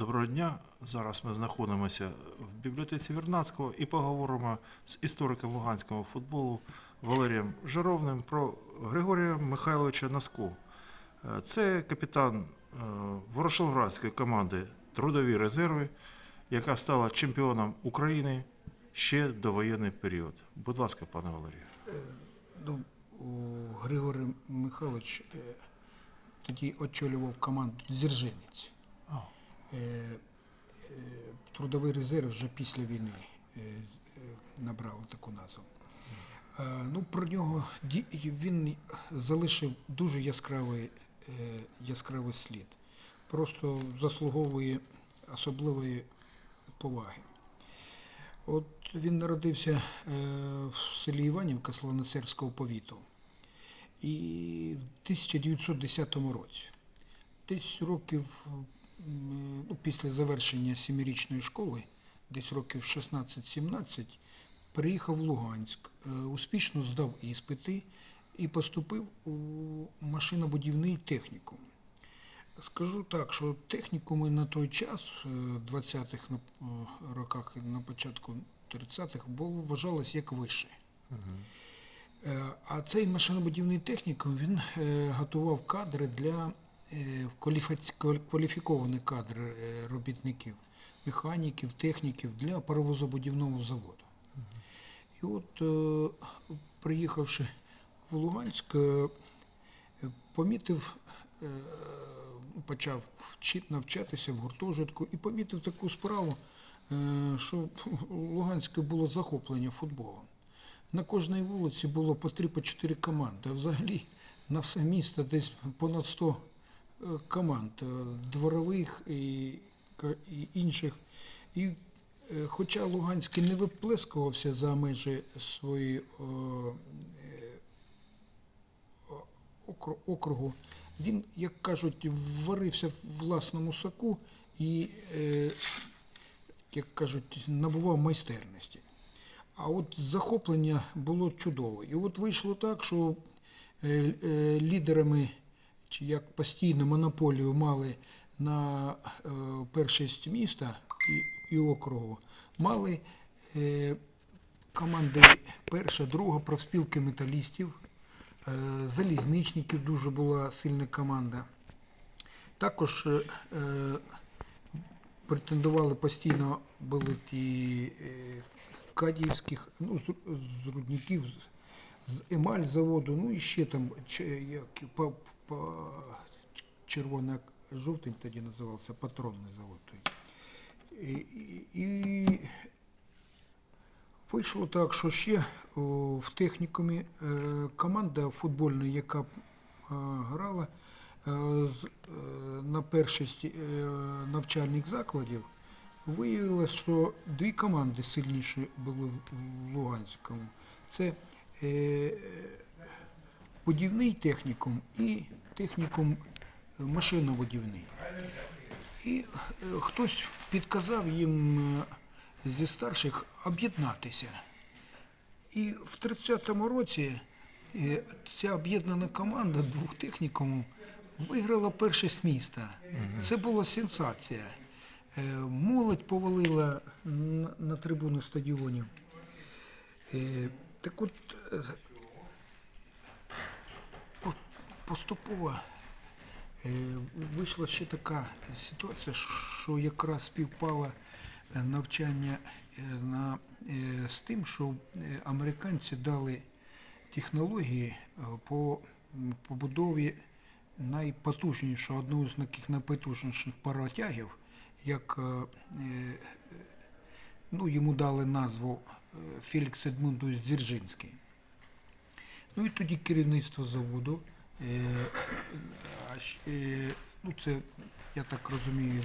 Доброго дня. Зараз ми знаходимося в бібліотеці Вірнацького і поговоримо з істориком луганського футболу Валерієм Жировним про Григорія Михайловича Наску. Е, Це капітан е, Ворошилградської команди Трудові резерви, яка стала чемпіоном України ще до воєнний період. Будь ласка, пане Валерію. Ну, Григорій Михайлович е, тоді очолював команду Дзержинець. Е, е, Трудовий резерв вже після війни е, набрав таку назву. Ну, про нього він залишив дуже яскравий, яскравий слід. Просто заслуговує особливої поваги. От він народився в селі Іванівка Славноцерського повіту. І в 1910 році, десь років ну, після завершення сімирічної школи, десь років 16-17, приїхав в Луганськ, е, успішно здав іспити і поступив у машинобудівний технікум. Скажу так, що технікуми на той час, е, 20-х е, роках і на початку 30-х, було вважалось як вище. А цей машинобудівний технікум він готував кадри для кваліфіковані кадри е, робітників, механіків, техніків для паровозобудівного заводу. І от, е, приїхавши в Луганськ, е, помітив, е, почав навчатися в гуртожитку і помітив таку справу, е, що у Луганську було захоплення футболом. На кожній вулиці було по три, по чотири команди, а взагалі на все місто десь понад 100 е, команд, е, дворових і, і інших. І е, хоча Луганський не виплескувався за межі своєї е, округу, він, як кажуть, варився в власному соку і, як кажуть, набував майстерності. А от захоплення було чудове. І от вийшло так, що лідерами, як постійно монополію мали на е, першість міста і, округу, мали е, команди перша, друга, профспілки металістів, е, залізничників дуже була сильна команда. Також претендували постійно були ті кадіївських, ну, з, рудників, з, емаль заводу, ну і ще там як, по, по, червоно жовтий тоді називався патронний завод. І, і, вийшло так, що ще в технікумі е, команда футбольна, яка е, грала е, на першість навчальних закладів, виявилось, що дві команди сильніші були в Луганському. Це будівний технікум і технікум машинобудівний. І е, хтось підказав їм е, зі старших об'єднатися. І в 30-му році е, ця об'єднана команда двох технікумів виграла першість міста. Це була сенсація. Молодь повалила на, трибуни стадіонів. Так от е, по- поступово е, вийшла ще така ситуація, що якраз співпало е, навчання е, на, з тим, що американці дали технології по побудові найпотужнішого, одного з таких найпотужніших паротягів, як ну, йому дали назву Фелікс Едмундович Дзержинський. Ну і тоді керівництво заводу, ну це, я так розумію,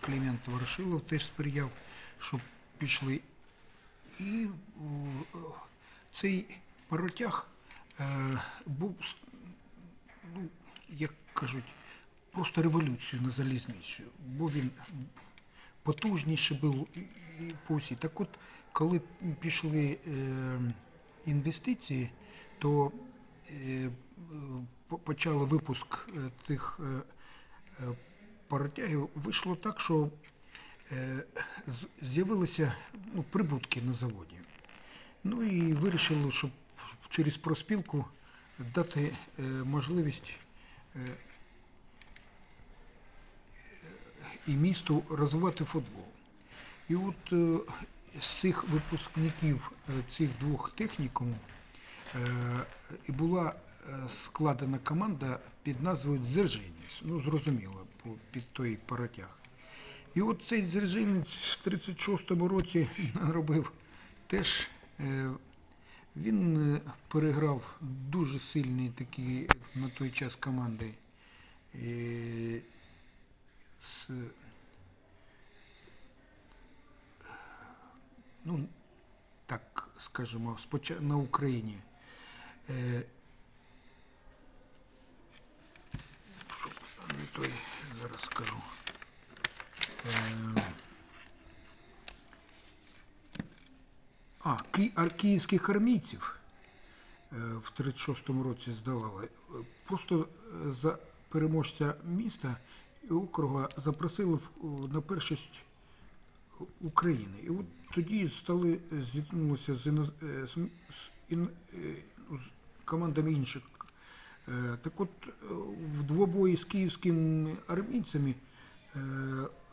Клімент Ворошилов теж сприяв, щоб пішли. І о, цей паротяг е, був, ну, як кажуть, просто революцією на залізницю, бо він потужніший був і- і по всій. Так от, коли пішли е, інвестиції, то е, почали випуск е, тих е, е, паротягів. Вийшло так, що е, з'явилися ну, прибутки на заводі. Ну і вирішили, щоб через проспілку дати е, можливість е, і місту розвивати футбол. І от е, з цих випускників е, цих двох технікумів е, і була е, складена команда під назвою Дзержинець. Ну, зрозуміло, під той паротяг. І от цей Дзержинець в 36-му році робив теж. е, Він е, переграв дуже сильні такі на той час команди. е, з, ну, так скажімо, на Україні. Е, що не той, зараз скажу. Е, а, ки, а київських армійців е, в 36-му році здавали. Просто е, за переможця міста і округа запросили на першість України. І от тоді стали зіткнулися з, з, з ну, з командами інших. Е, Так от е, в двобої з київськими армійцями е,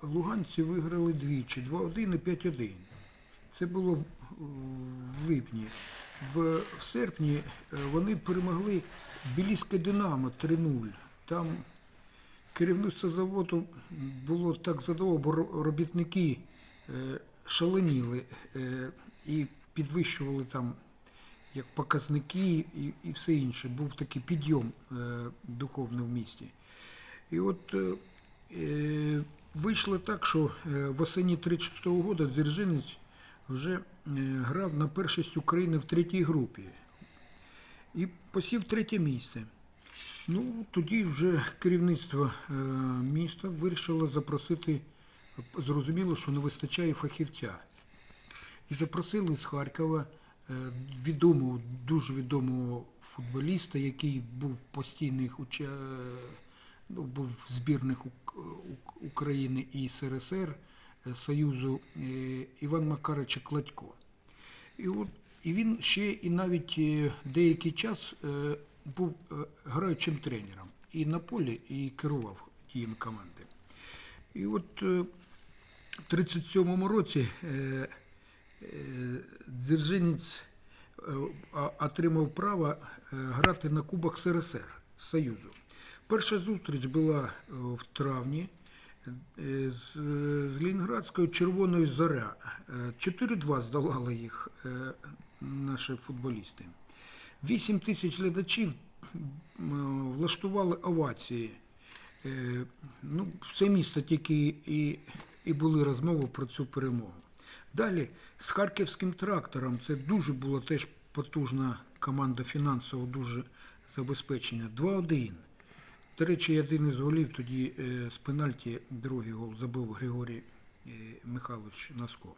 луганці виграли двічі, 2-1 і 5-1. Це було в липні. В, серпні вони перемогли Біліське Динамо 3-0. Там керівництво заводу було так задоволено, бо робітники шаленіли і підвищували там як показники і, і все інше. Був такий підйом е, духовний в місті. І от е, е, вийшло так, що е, восені 36-го року Дзержинець вже е, грав на першість України в третій групі і посів третє місце. Ну, тоді вже керівництво е, міста вирішило запросити, зрозуміло, що не вистачає фахівця. І запросили з Харкова відомого, дуже відомого футболіста, який був постійних уча... ну, був в збірних Ук- Ук- України і СРСР е, Союзу е, Іван Макаровича Кладько. І, от, і він ще і навіть е, деякий час е, був е, граючим тренером і на полі, і керував діями команди. І от е, в 37-му році е, е, Дзержинець е, отримав право е, грати на Кубок СРСР Союзу. Перша зустріч була е, в травні е, з, Ленінградською Червоною Зоря. Е, 4-2 здолали їх е, наші футболісти. 8 тисяч глядачів влаштували овації. Е, Ну, все місто тільки і, і були розмови про цю перемогу. Далі з харківським трактором це дуже була теж потужна команда фінансово дуже забезпечення. 2-1. До речі, один із голів тоді е, з пенальті другий гол забив Григорій е, Михайлович Наско.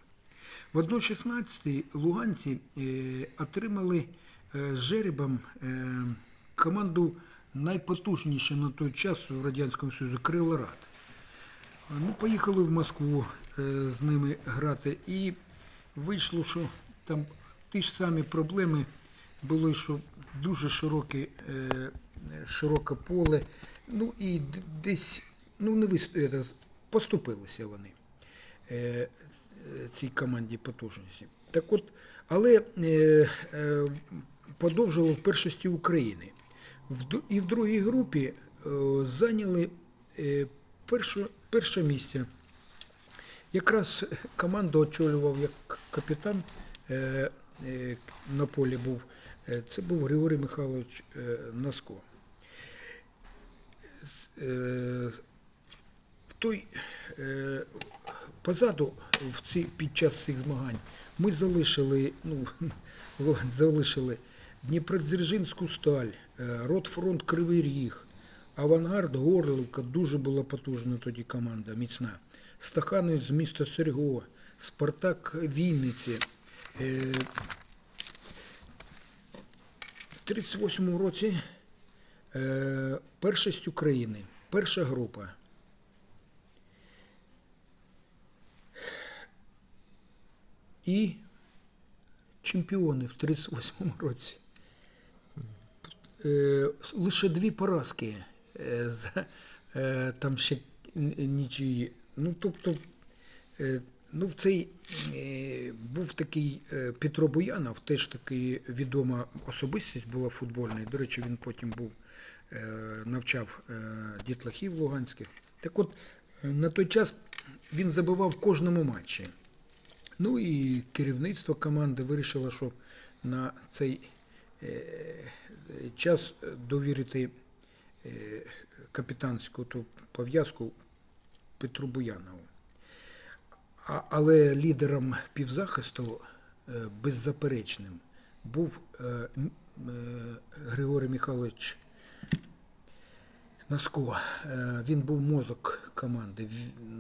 В 1.16 луганці е, отримали з жеребом команду найпотужнішу на той час в Радянському Союзі Крилорад. Ну, поїхали в Москву з ними грати, і вийшло, що там ті ж самі проблеми були, що дуже широке, е, широке поле. Ну і десь ну, не вис... е, поступилися вони е, е, цій команді потужності. Так от, але е, е, подовжило в першості України. І в другій групі е, зайняли е, першу, перше місце. Якраз команду очолював як капітан е, е, на полі був. Е, Це був Григорій Михайлович Наско. Е, в той, позаду в ці, під час цих змагань ми залишили, ну, залишили Дніпродзержинську сталь, Ротфронт Кривий Ріг, Авангард Горлівка, дуже була потужна тоді команда, міцна. Стахановець з міста Серго, Спартак Вінниці. Е, в 38-му році е, першість України, перша група. і чемпіони в 38-му році. Е, лише дві поразки. Е, е, там ще нічиї. Ну, тобто, е, ну, в цей е, був такий е, Петро Буянов, теж такий відома особистість була футбольна. До речі, він потім був, навчав дітлахів луганських. Так от, на той час він забивав в кожному матчі. Ну і керівництво команди вирішило, що на цей час довірити капітанську ту пов'язку Петру Буянову. А, але лідером півзахисту е, беззаперечним був е, е, Григорій Михайлович Наско. Він був мозок команди.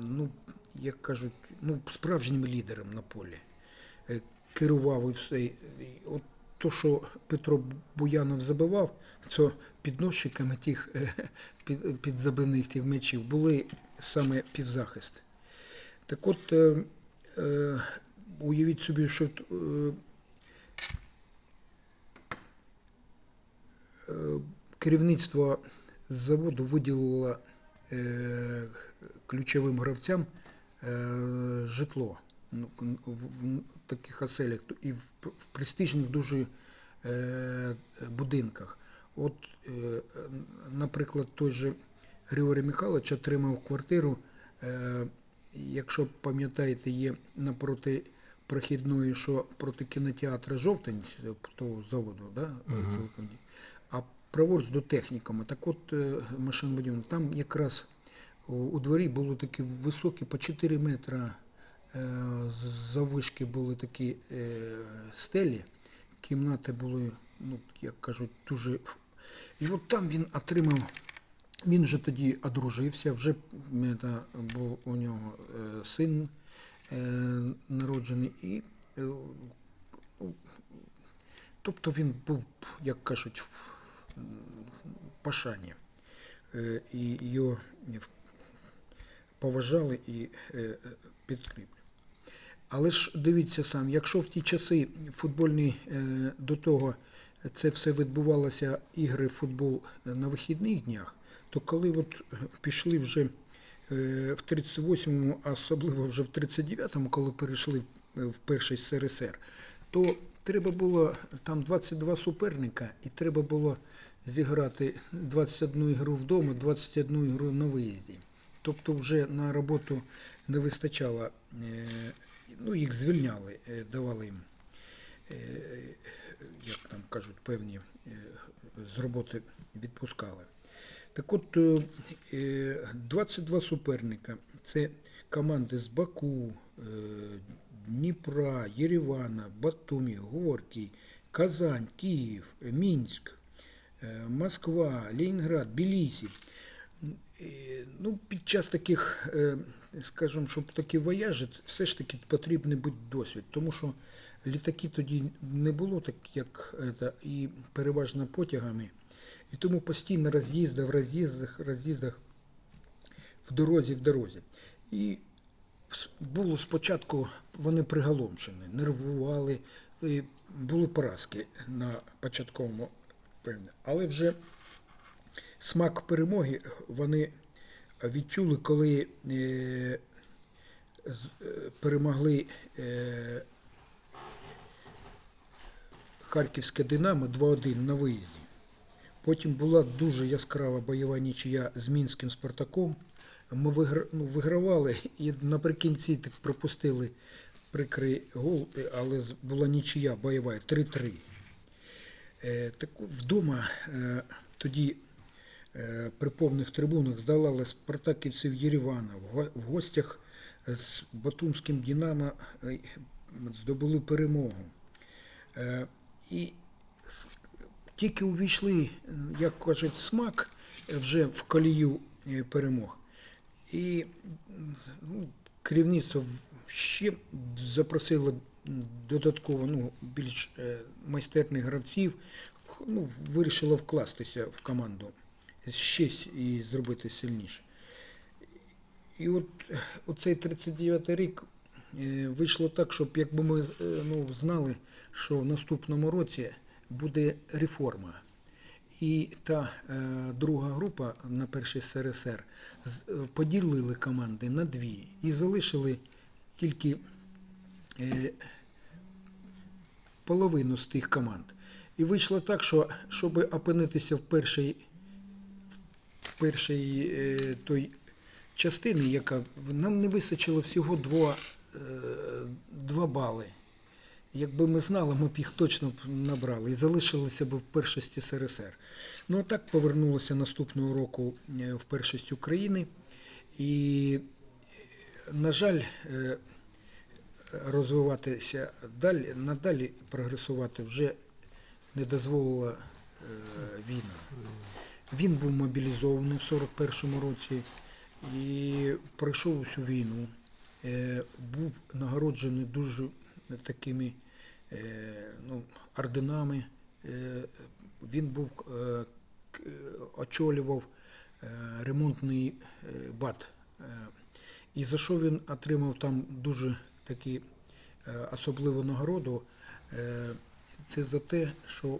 Ну, як кажуть, ну, справжнім лідером на полі. Керував і все. От то, що Петро Буянов забивав, то підносчиками тих е, під, підзабивних тих м'ячів були саме півзахист. Так от, е, е, уявіть собі, що керівництво заводу виділило ключовим гравцям житло в, в таких оселях і в, в престижних дуже е, будинках. От, е, наприклад, той же Григорій Михайлович отримав квартиру, е, якщо пам'ятаєте, є напроти прохідної, що проти кінотеатру жовтень е, того заводу, да? телекомді- а праворуч до технікума. Так от машинобудівник, там якраз у, у дворі були такі високі, по 4 метра е, завишки були такі е, стелі, кімнати були, ну, як кажуть, дуже. І от там він отримав, він вже тоді одружився, вже е, та, був у нього е, син е, народжений. І, е, тобто він був, як кажуть, в пошані. Е, І його поважали і е, підкріплювали. Але ж дивіться сам, якщо в ті часи футбольні е, до того це все відбувалося ігри в футбол на вихідних днях, то коли от пішли вже е, в 38-му, а особливо вже в 39-му, коли перейшли в- перший СРСР, то треба було там 22 суперника, і треба було зіграти 21 ігру вдома, 21 ігру на виїзді. Тобто вже на роботу не вистачало, е, ну їх звільняли, е, давали їм, е, як там кажуть, певні е, з роботи відпускали. Так от е, е, 22 суперника. Це команди з Баку, Дніпра, Єревана, Батумі, Горький, Казань, Київ, Мінськ, Москва, Ленінград, Білісі. Ну, під час таких, е, скажімо, щоб такі вояжі, все ж таки потрібен бути досвід, тому що літаки тоді не було так, як це, і переважно потягами. І тому постійно роз'їзди в роз'їздах, роз'їздах в дорозі, в дорозі. І було спочатку вони приголомшені, нервували, і були поразки на початковому. Але вже смак перемоги вони відчули, коли е, е, перемогли е, Харківське Динамо 2-1 на виїзді. Потім була дуже яскрава бойова нічия з мінським Спартаком. Ми ну, вигравали і наприкінці так пропустили прикрий гол, але була нічия бойова 3-3. Е, так вдома тоді при повних трибунах здолали спартаківців Єревана. В го- В гостях з Батумським Динамо е, здобули перемогу. Е, І тільки увійшли, як кажуть, смак е, вже в колію е, перемог. І ну, керівництво ще запросило додатково ну, більш е, майстерних гравців, ну, вирішило вкластися в команду ще і зробити сильніше. І от оцей 39-й рік е, вийшло так, щоб якби ми е, ну, знали, що в наступному році буде реформа. І та е, друга група на перший СРСР е, поділили команди на дві і залишили тільки е, половину з тих команд. І вийшло так, що щоб опинитися в першій, в першій е, той частині, яка нам не вистачило всього два, е, два бали. Якби ми знали, ми б їх точно б набрали і залишилися б в першості СРСР. Ну а так повернулося наступного року е, в першість України. І, на жаль, розвиватися далі, надалі прогресувати вже не дозволила війна. Він був мобілізований в 41-му році і пройшов усю війну. Е, Був нагороджений дуже такими е, ну, орденами. Е, Він був очолював ремонтний бат. І за що він отримав там дуже такі особливу нагороду, це за те, що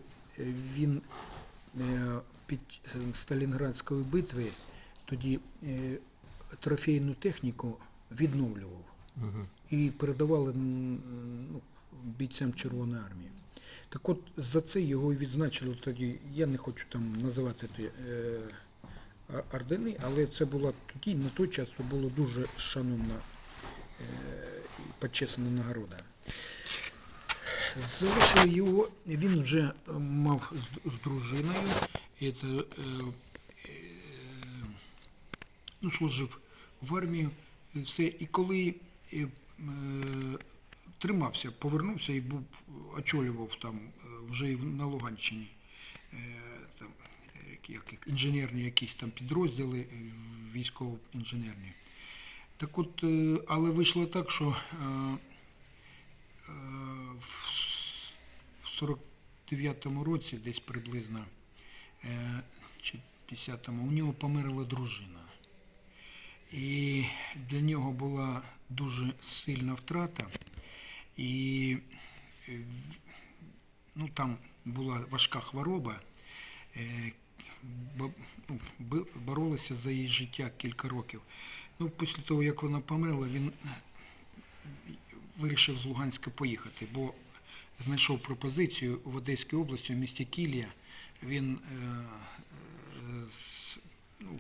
він під Сталінградської битви тоді е, трофейну техніку відновлював і передавали ну, бійцям Червоної армії. Так от за це його і відзначили тоді, я не хочу там називати ті, е, ордени, але це була тоді, на той час це була дуже шановна е, почесна нагорода. Залишили його, він вже е, мав з, з дружиною, це, е, е, ну, служив в армію, і все. І коли е, тримався, повернувся і був, очолював там е, вже і на Луганщині е, там, як, як інженерні якісь там підрозділи е, військово-інженерні. Так от, але вийшло так, що в 49-му році, десь приблизно, чи 50-му, у нього померла дружина. І для нього була дуже сильна втрата. І е, ну, там була важка хвороба. Е, ну, боролися за її життя кілька років. Ну, після того, як вона померла, він вирішив з Луганська поїхати, бо знайшов пропозицію в Одеській області, в місті Кілія. Він е, е, ну,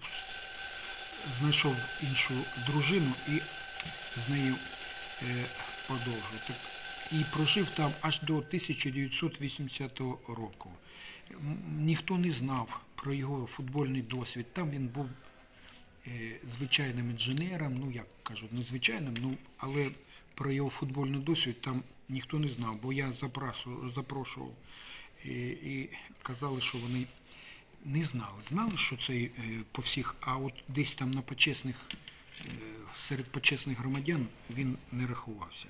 знайшов іншу дружину і з нею е, продовжив. І прожив там аж до 1980 року. Ніхто не знав про його футбольний досвід. Там він був звичайним інженером, ну як кажуть, не звичайним, ну але про його футбольний досвід там ніхто не знав, бо я запрошував і, казали, що вони не знали. Знали, що це е, по всіх, а от десь там на почесних, е, серед почесних громадян він не рахувався.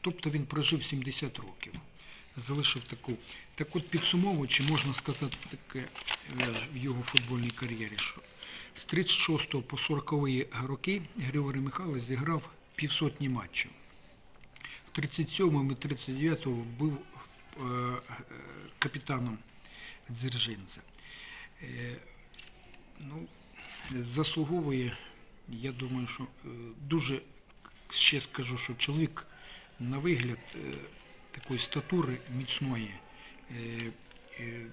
Тобто він прожив 70 років, залишив таку. Так от підсумовуючи, можна сказати таке е, в його футбольній кар'єрі, що з 36 по 40 роки Григорій Михайлович зіграв півсотні матчів. В 37 і 39 був капітаном Дзержинця. Е, ну, заслуговує, я думаю, що е, дуже ще скажу, що чоловік на вигляд е, такої статури міцної, е, е,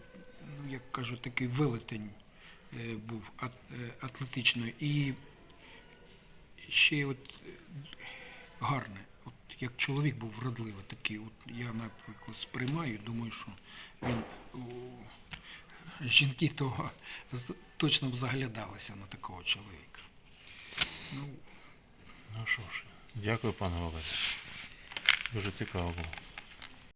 ну, як кажуть, такий велетень е, був ат, е. І ще от е, гарне. Як чоловік був вродливий такий, от я, наприклад, сприймаю, думаю, що він жінки того точно б заглядалися на такого чоловіка. Ну, Ну що ж, дякую, пане Валерію. Дуже цікаво було.